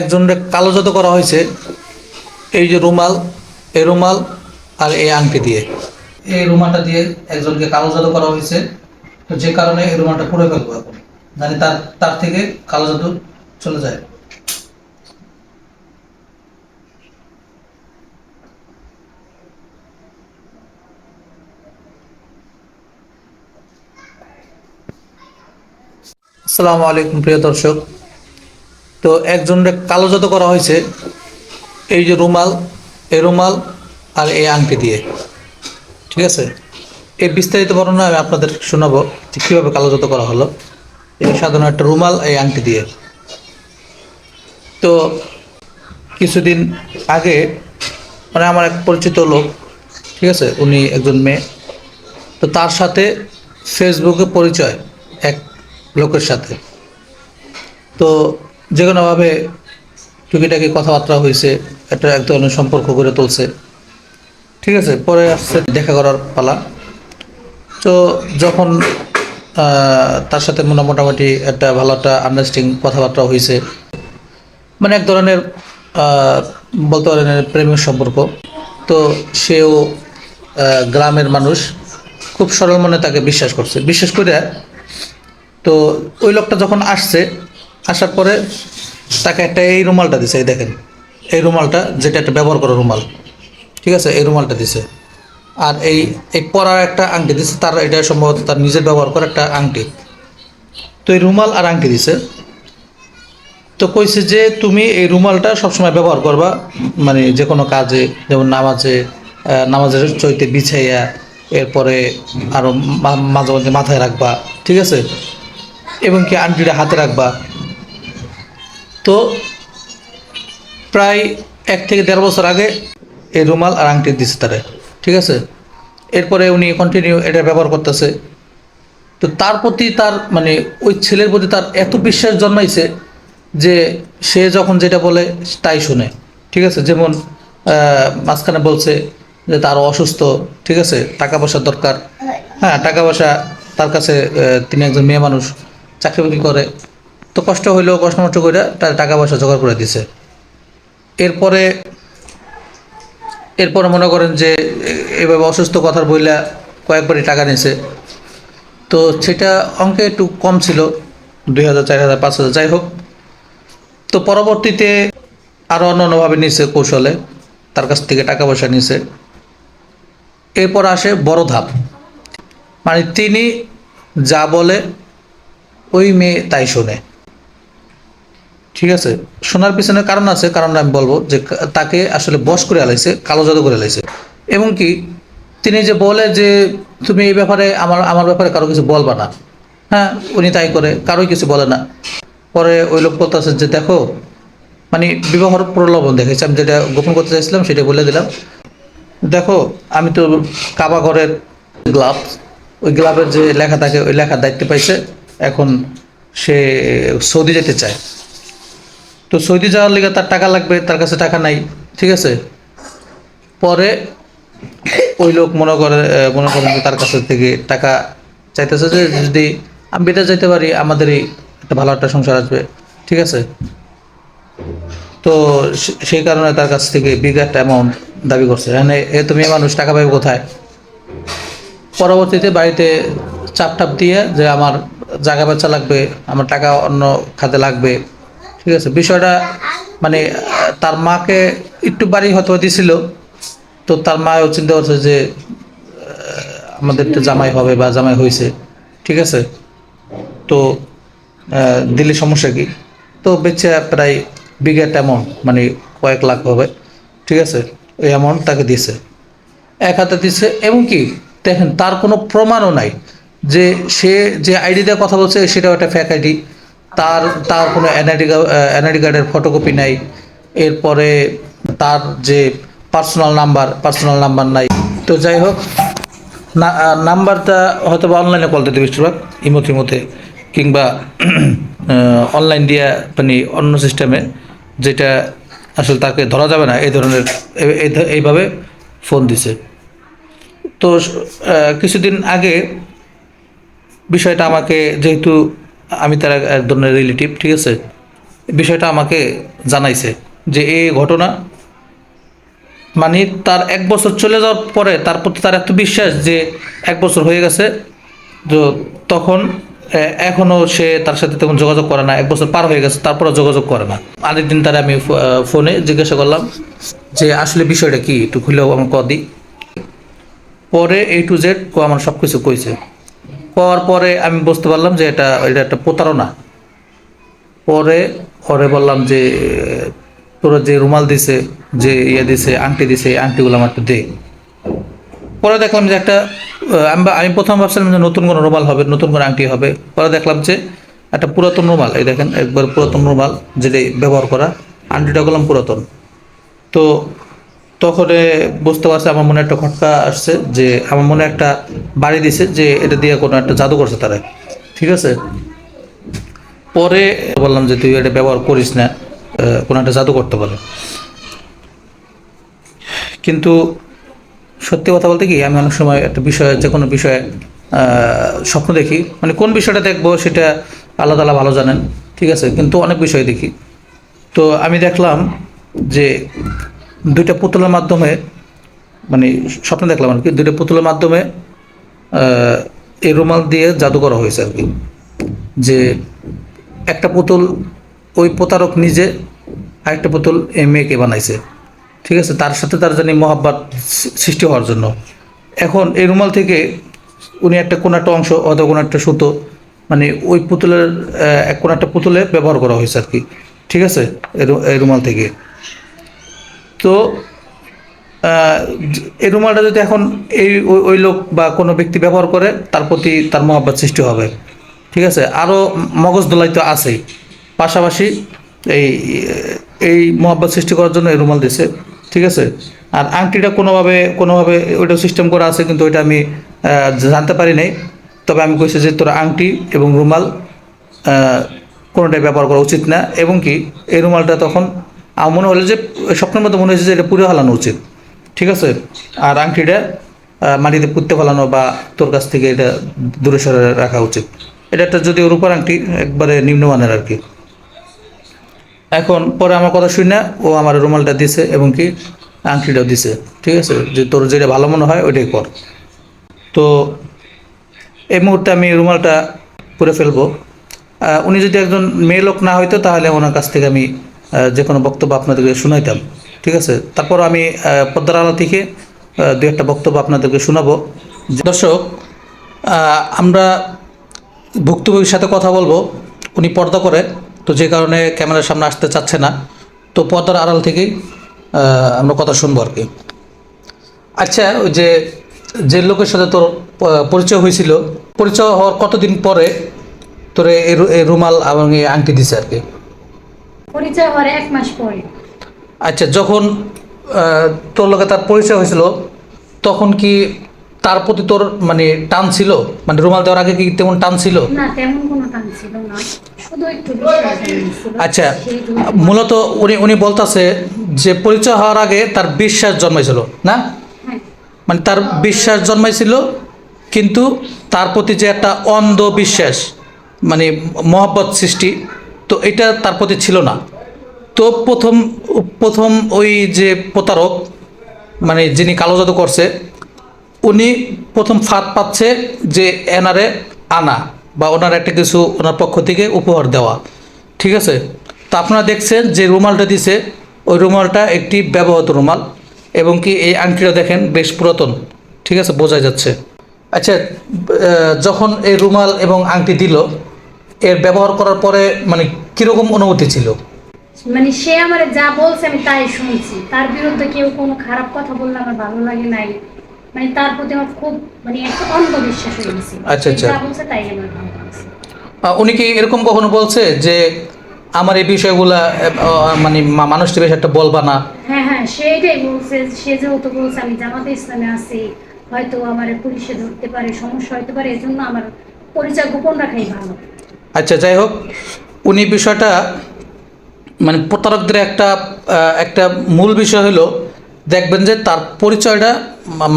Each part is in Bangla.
একজনের কালো জাদু করা হয়েছে, এই যে রুমাল, এই রুমাল আর এই আংটি দিয়ে। এই রুমালটা দিয়ে একজনকে কালো জাদু করা হয়েছে। তো যে কারণে এই রুমালটা পুড়ে ফেলব এখন। তার তার থেকে কালো জাদু চলে যায়। আসসালামু আলাইকুম, প্রিয় দর্শক। তো একজনের কালো জাদু করা হয়েছে, এই যে রুমাল এই রুমাল আর এই আংটি দিয়ে। ঠিক আছে? এই বিস্তারিত বর্ণনা আমি আপনাদের শোনাবো যে কীভাবে কালো জাদু করা হলো। এই সাধারণ একটা রুমাল, এই আংটি দিয়ে। তো কিছুদিন আগে মানে আমার এক পরিচিত লোক, ঠিক আছে? উনি একজন মেয়ে। তো তার সাথে ফেসবুকে পরিচয় এক লোকের সাথে। তো যে কোনোভাবে টুকিটাকি কথাবার্তা হয়েছে একটা এক ধরনের সম্পর্ক গড়ে তুলছে। ঠিক আছে, পরে আসছে দেখা করার পালা। তো যখন তার সাথে মনে মোটামুটি একটা ভালো একটা আন্ডারস্ট্যান্ডিং কথাবার্তা হয়েছে মানে এক ধরনের বলতে পারেন প্রেমের সম্পর্ক। তো সেও গ্রামের মানুষ, খুব সরল মনে তাকে বিশ্বাস করছে। বিশ্বাস করে তো ওই লোকটা যখন আসছে আসার পরে তাকে একটা এই রুমালটা দিছে, এই দেখেন। এই রুমালটা যেটা একটা ব্যবহার করা রুমাল। ঠিক আছে? এই রুমালটা দিছে। আর এই এই পরার একটা আংটি দিছে, তার এটা সম্ভবত তার নিজের ব্যবহার করা একটা আংটি। তো এই রুমাল আর আংটি দিছে। তো কইছে যে তুমি এই রুমালটা সবসময় ব্যবহার করবা মানে যে কোনো কাজে, যেমন নামাজে নামাজের চৈতে বিছাইয়া, এরপরে আরও মাঝে মাঝে মাথায় রাখবা, ঠিক আছে? এবং কি আংটিটা হাতে রাখবা। তো প্রায় এক থেকে দেড় বছর আগে এই রুমাল আর আংটি দিচ্ছে তারে, ঠিক আছে? এরপরে উনি কন্টিনিউ এটা ব্যবহার করতেছে। তো তার প্রতি তার মানে ওই ছেলের প্রতি তার এত বিশ্বাস জন্মাইছে যে সে যখন যেটা বলে তাই শুনে, ঠিক আছে? যেমন মাঝখানে বলছে যে তার অসুস্থ, ঠিক আছে? টাকা পয়সার দরকার। হ্যাঁ টাকা পয়সা তার কাছে তিনি একজন মেয়ে মানুষ, চাকরি বাকরি করে। তো কষ্ট হইলেও, কষ্ট মষ্ট করে তার টাকা পয়সা জোগাড় করে দিছে। এরপরে এরপরে মনে করেন যে, এভাবে অসুস্থ কথার বইলা কয়েকবারই টাকা নিছে। তো সেটা অঙ্কে একটু কম ছিল, দুই হাজার, চার হাজার, পাঁচ হাজার, যাই হোক। তো পরবর্তীতে আরও অন্য অন্যভাবে নিছে কৌশলে, তার কাছ থেকে টাকা পয়সা নিছে। এরপর আসে বড় ধাপ। মানে তিনি যা বলে, ওই মেয়ে তাই শোনে। ঠিক আছে শোনার পিছনে কারণ আছে কারণ আমি বলব যে তাকে আসলে বশ করে আলাইছে, কালো জাদু করে আলাইছে। এবং কি, তিনি যে বলে যে তুমি এই ব্যাপারে আমার আমার ব্যাপারে কারও কিছু বলবা না। হ্যাঁ উনি তাই করে, কারোই কিছু বলে না। পরে ওই লোক বলতেছে যে দেখো মানে বিবাহর প্রলোভন দেখেছি আমি যেটা গোপন করতে চাইছিলাম, সেটা বলে দিলাম। দেখো, আমি তো কাবা ঘরের গ্লাভস ওই গ্লাভের যে লেখা থাকে, ওই লেখার দায়িত্ব পাইছে। এখন সে সৌদি যেতে চায়। তো সৌদি যাওয়ার লিগে তার টাকা লাগবে, তার কাছে টাকা নাই, ঠিক আছে? পরে ওই লোক মনে করে মনে করেন তার কাছে থেকে টাকা চাইতেছে যে যদি আমি বিদেশ যেতে পারি, আমাদেরই একটা ভালো একটা সংসার আসবে, ঠিক আছে? তো সেই কারণে তার কাছ থেকে বিগ একটা অ্যামাউন্ট দাবি করছে। মানে এ তুমি মানুষ, টাকা পাবে কোথায়? পরবর্তীতে বাড়িতে চাপ টাপ দিয়ে যে আমার জায়গা বাচ্চা লাগবে, আমার টাকা অন্য খাতে লাগবে ঠিক আছে, বিষয়টা মানে তার মাকে একটু বাড়ি হয়তো দিছিল, তো তার মাও চিন্তা করছে যে আমাদের তো জামাই হবে বা জামাই হয়েছে ঠিক আছে? তো দিলে সমস্যা কি? তো বেচে প্রায় বিঘেট অ্যামাউন্ট মানে কয়েক লাখ হবে, ঠিক আছে? ওই অ্যামাউন্ট তাকে দিয়েছে এক হাতে দিচ্ছে এবং কি দেখেন তার কোনো প্রমাণও নাই যে সে যে আইডি দিয়ে কথা বলছে, সেটাও একটা ফ্যাক আইডি। তার তার কোনো এনআইডি এনআইডি কার্ডের ফটোকপি নাই। এরপরে তার যে পার্সোনাল নাম্বার পার্সোনাল নাম্বার নাই। তো যাই হোক নাম্বারটা হয়তো বা অনলাইনে কল দিতে বেশিরভাগ ইমো টিমোতে, কিংবা অনলাইন দিয়া মানে অন্য সিস্টেমে যেটা আসলে তাকে ধরা যাবে না, এই ধরনের এইভাবে ফোন দিছে। তো কিছুদিন আগে বিষয়টা আমাকে যেহেতু আমি তার এক- ধরনের রিলেটিভ ঠিক আছে? বিষয়টা আমাকে জানাইছে যে এই ঘটনা মানে তার এক বছর চলে যাওয়ার পরে তার প্রতি তার এত বিশ্বাস যে এক বছর হয়ে গেছে, তো তখন এখনও সে তার সাথে তখন যোগাযোগ করে না, এক বছর পার হয়ে গেছে তারপরে যোগাযোগ করে না। আরেকদিন তার আমি ফোনে জিজ্ঞাসা করলাম যে আসলে বিষয়টা কি, একটু খুলেও আমার কদি পরে এ টু জেড ও আমার সব কিছু কইছে। করার পরে আমি বুঝতে পারলাম যে এটা এটা একটা প্রতারণা। পরে পরে বললাম যে, তোরা যে রুমাল দিছে, যে ইয়ে দিছে, আংটি দিছে, এই আংটিগুলো আমার একটু দে। পরে দেখলাম যে একটা আমি আমি প্রথম ভাবছিলাম যে নতুন কোনো রুমাল হবে, নতুন কোনো আংটি হবে। পরে দেখলাম যে একটা পুরাতন রুমাল, এই দেখেন, একবার পুরাতন রুমাল যেটা ব্যবহার করা, আংটিটা করলাম পুরাতন। তো তখন বুঝতে পারছে আমার মনে একটা খটকা আসছে যে আমার মনে একটা বাড়ি দিছে যে এটা দিয়ে কোনো একটা জাদু করছে তারা। ঠিক আছে? পরে বললাম যে তুই এটা ব্যবহার করিস না কোনো একটা জাদু করতে পারে। কিন্তু সত্যি কথা বলতে কি, আমি অনেক সময় একটা বিষয়ে, যে কোনো বিষয়ে স্বপ্ন দেখি। মানে কোন বিষয়টা দেখব সেটা আল্লাহ তালা ভালো জানেন। ঠিক আছে? কিন্তু অনেক বিষয় দেখি। তো আমি দেখলাম যে দুইটা পুতুলের মাধ্যমে মানে স্বপ্ন দেখলাম আর কি, দুইটা পুতুলের মাধ্যমে এই রুমাল দিয়ে জাদু করা হয়েছে আর কি। যে একটা পুতুল ওই প্রতারক নিজে আরেকটা পুতুল এই মেয়েকে বানাইছে। ঠিক আছে? তার সাথে তার জানি মহাব্বাত সৃষ্টি হওয়ার জন্য। এখন এই রুমাল থেকে উনি একটা কোনো একটা অংশ অথবা কোনো একটা সুতো মানে ওই পুতুলের কোনো একটা পুতুলে ব্যবহার করা হয়েছে আর কি। ঠিক আছে? এই রুমাল থেকে। তো এই রুমালটা যদি এখন এই, ওই- লোক বা কোনো ব্যক্তি ব্যবহার করে, তার প্রতি তার মহাব্বত সৃষ্টি হবে। ঠিক আছে? আরও মগজ দোলাই তো আছেই পাশাপাশি এই এই মহাব্বত সৃষ্টি করার জন্য এই রুমাল দিছে। ঠিক আছে? আর আংটিটা কোনোভাবে কোনোভাবে ওইটা সিস্টেম করা আছে, কিন্তু ওইটা আমি জানতে পারি নাই। তবে আমি কইছি যে তোর আংটি এবং রুমাল কোনোটাই ব্যবহার করা উচিত না। এবং কি, এই রুমালটা তখন আমার মনে হলো যে স্বপ্নের মধ্যে মনে হয়েছে যে এটা পুড়ে ফেলানো উচিত। ঠিক আছে? আর আংটিটা মাটিতে পুঁততে ফেলানো বা তোর কাছ থেকে এটা দূরে সরে রাখা উচিত। এটা একটা যদি রূপার আংটি, একবারে নিম্নমানের আর কি। এখন পরে আমার কথা শুনে ও আমার রুমালটা দিছে এবং কি আংটিটাও দিছে। ঠিক আছে? যে তোর যেটা ভালো মনে হয় ওইটাই কর। তো এই মুহূর্তে আমি রুমালটা করে ফেলব। উনি যদি একজন মেয়ে লোক না হইতো তাহলে ওনার কাছ থেকে আমি যে কোনো বক্তব্য আপনাদেরকে শোনাইতাম, ঠিক আছে? তারপর আমি পদ্মার আলো থেকে দু একটা বক্তব্য আপনাদেরকে শোনাবো। দর্শক আমরা ভুক্তভোগীর সাথে কথা বলব, উনি পর্দা করে, তো যে কারণে ক্যামেরার সামনে আসতে চাচ্ছে না। তো পর্দার আড়াল থেকেই আমরা কথা শুনব আর কি। আচ্ছা ওই যে যে লোকের সাথে তোর পরিচয় হয়েছিল, পরিচয় হওয়ার কতদিন পরে তোর এই রুমাল এবং এই আংটি দিছে আর কি? পরিচয় হওয়ার এক মাস পরে। আচ্ছা যখন তোর লোকে তার পরিচয় হয়েছিল তখন কি তার প্রতি তোর মানে টান ছিল? মানে রুমাল দেওয়ার আগে কি তেমন টান ছিল? না তেমন কোনো টান ছিল না। শুধু একটু আচ্ছা মূলত উনি উনি বলতাছে যে পরিচয় হওয়ার আগে তার বিশ্বাস জন্মাইছিল না? হ্যাঁ। মানে তার বিশ্বাস জন্মাইছিল কিন্তু তার প্রতি যে একটা অন্ধ বিশ্বাস মানে মহব্বত সৃষ্টি তো এটা তার প্রতি ছিল না। তো প্রথম প্রথম ওই যে প্রতারক মানে যিনি কালো জাদু করছে, উনি প্রথম ফাঁদ পাচ্ছে যে এনারে আনা বা ওনার একটা কিছু ওনার পক্ষ থেকে উপহার দেওয়া। ঠিক আছে? তো আপনারা দেখছেন যে রুমালটা দিছে, ওই রুমালটা একটি ব্যবহৃত রুমাল এবং কি এই আংটিটা দেখেন বেশ পুরাতন। ঠিক আছে? বোঝা যাচ্ছে। আচ্ছা যখন এই রুমাল এবং আংটি দিল এর ব্যবহার করার পরে মানে কীরকম অনুভূতি ছিল? মানে সে আমার যা বলছে আমি তাই শুনছি। তার বিরুদ্ধে কেউ কোনো খারাপ কথা বললে আমার ভালো লাগে নাই। মানে তার প্রতি আমার খুব মানে একটা অন্ধবিশ্বাস হয়ে গেছে। আচ্ছা, আচ্ছা। যা বলছে তাই আমার ভালো লাগছে। উনি কি এরকম কখনো বলছে যে আমার এই বিষয়গুলা মানে মানুষটি বেশ একটা বলবা না? হ্যাঁ হ্যাঁ সেইটাই বলছে। সে যেহেতু বলছে আমি জামাতে ইসলামে আছি হয়তো আমার পুলিশে ধরতে পারে সমস্যা হতে পারে এজন্য আমার পরিচয় গোপন রাখাই ভালো। আচ্ছা যাই হোক, উনি বিষয়টা মানে প্রতারকদের একটা একটা মূল বিষয় হলো, দেখবেন যে তার পরিচয়টা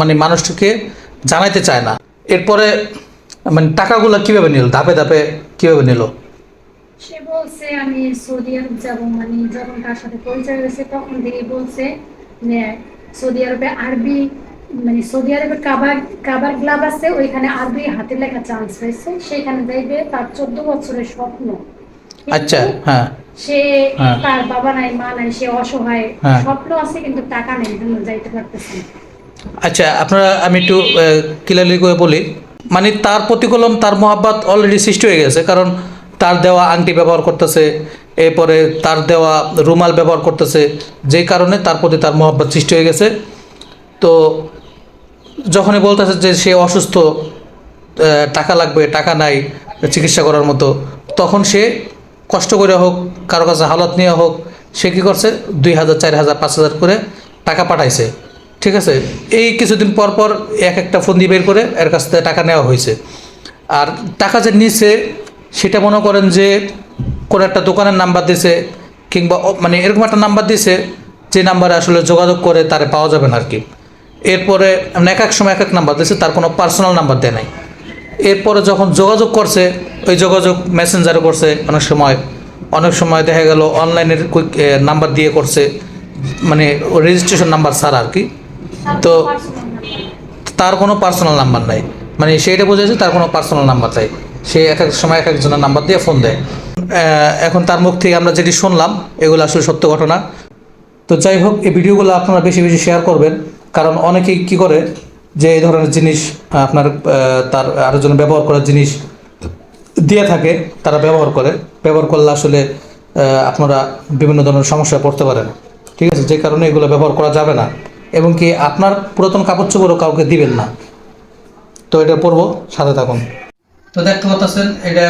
মানে মানুষটিকে জানাইতে চায় না। এরপরে মানে টাকাগুলো কীভাবে নিল? ধাপে ধাপে কীভাবে নিল? সে বলছে, আমি সৌদি আরব যাব। মানে যখন তার সাথে পরিচয় হয়েছে, তখন থেকেই বলছে সৌদি আরবে আরবি মানে সৌদি আরবে কাবার কাবার ক্লাব আছে ওইখানে আরবি হাতে লেখা চান্স হয়েছে সেখানে যাইবে তার চোদ্দ বছরের স্বপ্ন। আচ্ছা হ্যাঁ। সে হ্যাঁ। তার বাবা নাই মা নাই সে অসহায়। হ্যাঁ। স্বপ্ন আছে কিন্তু টাকা নেই জন্য যাইতে পারতেছে আচ্ছা আপনারা আমি একটু ক্লিয়ারলি করে বলি। মানে তার প্রতিকূলম তার মহাব্বাত অলরেডি সৃষ্টি হয়ে গেছে কারণ তার দেওয়া আংটি ব্যবহার করতেছে এরপরে তার দেওয়া রুমাল ব্যবহার করতেছে যে কারণে তার প্রতি তার মহাব্বত সৃষ্টি হয়ে গেছে। তো যখনই বলতেছে যে সে অসুস্থ টাকা লাগবে, টাকা নাই, চিকিৎসা করার মতো, তখন সে কষ্ট করে হোক, কারও কাছে হালত নিয়ে হোক, সে কী করছে? দুই হাজার, চার হাজার, পাঁচ হাজার করে টাকা পাঠাইছে। ঠিক আছে? এই কিছুদিন পর পর এক একটা ফন্দি বের করে এর কাছ থেকে টাকা নেওয়া হয়েছে। আর টাকা যে নিছে, সেটা মনে করেন যে কোনো একটা দোকানের নাম্বার দিছে, কিংবা মানে এরকম একটা নাম্বার দিছে, যে নাম্বারে আসলে যোগাযোগ করে তারে পাওয়া যাবে না আর কি। এরপরে এক এক সময় এক এক নাম্বার দিয়েছে তার কোনো পার্সোনাল নাম্বার দেয় নাই। এরপরে যখন যোগাযোগ করছে ওই যোগাযোগ মেসেঞ্জারে করছে অনেক সময় অনেক সময় দেখা গেল অনলাইনের কুইক নাম্বার দিয়ে করছে মানে রেজিস্ট্রেশন নাম্বার ছাড়া আর কি। তো তার কোনো পার্সোনাল নাম্বার নাই। মানে সেইটা বোঝাচ্ছে তার কোনো পার্সোনাল নাম্বার নাই। সে এক এক সময় এক একজনের নাম্বার দিয়ে ফোন দেয়। এখন তার মুখ থেকে আমরা যেটি শুনলাম এগুলো আসলে সত্য ঘটনা। তো যাই হোক এই ভিডিওগুলো আপনারা বেশি বেশি শেয়ার করবেন। কারণ অনেকেই কি করে যে এই ধরনের জিনিস আপনার তার তার আরেকজন ব্যবহার করার জিনিস দিয়ে থাকে, তারা ব্যবহার করে। ব্যবহার করলে আসলে আপনারা বিভিন্ন ধরনের সমস্যায় পড়তে পারেন। ঠিক আছে? যে কারণে এগুলো ব্যবহার করা যাবে না। এবং কি আপনার পুরাতন কাপড় চোপড়ও কাউকে দিবেন না। তো এটা পরবো, সাথে থাকুন। তো দেখতে পাচ্ছেন, এটা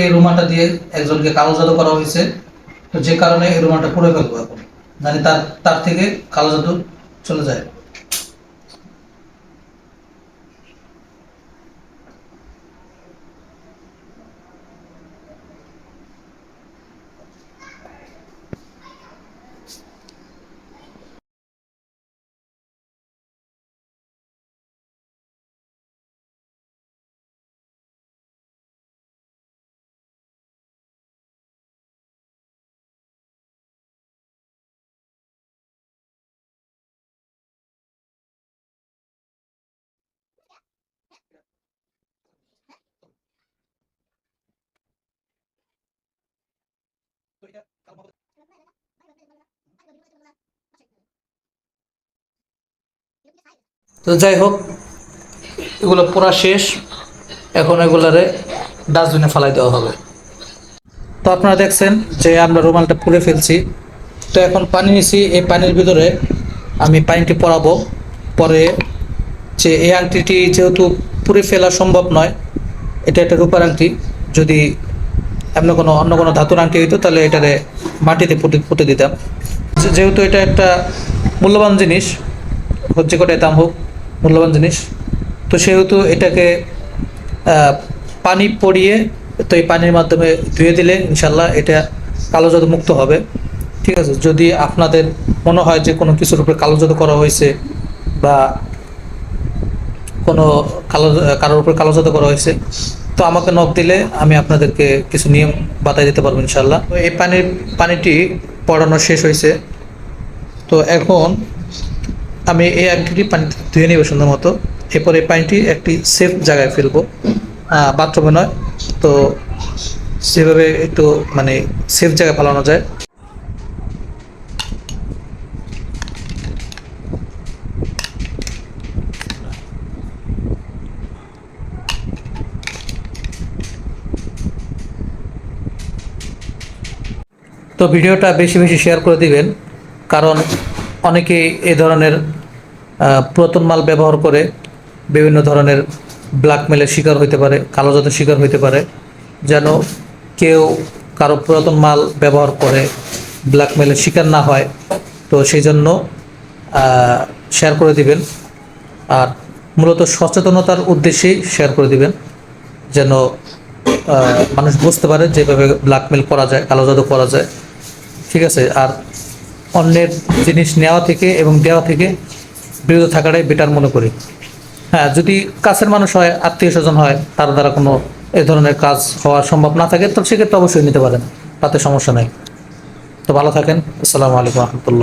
এই রুমালটা দিয়ে একজনকে কালো জাদু করা হয়েছে। তো যে কারণে এই রুমালটা পরে ফেলব এখন। মানে তার তার থেকে কালো জাদু চলে যায়। তো যাই হোক, এগুলো পুরা শেষ। এখন এগুলারে ডাস্টবিনে ফালাই দেওয়া হবে। তো আপনারা দেখছেন যে আমরা রুমালটা পুড়ে ফেলছি। তো এখন পানি নিছি, এই পানির ভিতরে আমি পানিটি পরাবো। পরে যে এই আংটিটি যেহেতু পুড়ে ফেলা সম্ভব নয়, এটা একটা রূপার আংটি। যদি এমন কোনো, অন্য কোনো ধাতুর আংটি হইতো, তাহলে এটারে মাটিতে পুঁতে পুঁতে দিতাম। যেহেতু এটা একটা মূল্যবান জিনিস, হচ্ছে কটাই দাম হোক মূল্যবান জিনিস। তো সেহেতু এটাকে পানি পড়িয়ে তো এই পানির মাধ্যমে ধুয়ে দিলে ইনশাল্লাহ এটা কালো জাদু মুক্ত হবে। ঠিক আছে? যদি আপনাদের মনে হয় যে কোনো কিছুর উপরে কালো জাদু করা হয়েছে বা কোনো কালো, কারোর উপরে কালো জাদু করা হয়েছে, তো আমাকে নখ দিলে আমি আপনাদেরকে কিছু নিয়ম বাতাই দিতে পারব ইনশাল্লাহ এই পানির, পানিটি পড়ানো শেষ হয়েছে। তো এখন আমি এই আংটিটি পানি ধুয়ে নিব সুন্দর মতো। এরপর এই পানিটি একটি সেফ জায়গায় ফেলব। বাথরুমে নয়। তো সেভাবে একটু মানে সেফ জায়গায় ফেলানো যায়। তো ভিডিওটা বেশি বেশি শেয়ার করে দিবেন। কারণ অনেকেই এই ধরনের পুরাতন মাল ব্যবহার করে বিভিন্ন ধরনের ব্ল্যাকমেলের শিকার হইতে পারে কালো জাতের শিকার হইতে পারে, যেন কেউ কারও পুরাতন মাল ব্যবহার করে ব্ল্যাকমেলের শিকার না হয়। তো সেই জন্য শেয়ার করে দিবেন। আর মূলত সচেতনতার উদ্দেশ্যেই শেয়ার করে দিবেন, যেন মানুষ বুঝতে পারে যেভাবে ব্ল্যাকমেল করা যায় কালো জাদু করা যায়। ঠিক আছে? আর অন্যের জিনিস নেওয়া থেকে এবং দেওয়া থেকে বিরত থাকাটাই বেটার মনে করি। হ্যাঁ যদি কাছের মানুষ হয়, আত্মীয় স্বজন হয়, তার দ্বারা কোনো এ ধরনের কাজ হওয়া সম্ভব না থাকে, তো সেক্ষেত্রে অবশ্যই নিতে পারেন, তাতে সমস্যা নেই। তো ভালো থাকেন, আসসালামু আলাইকুম রহমতুল্লাহ।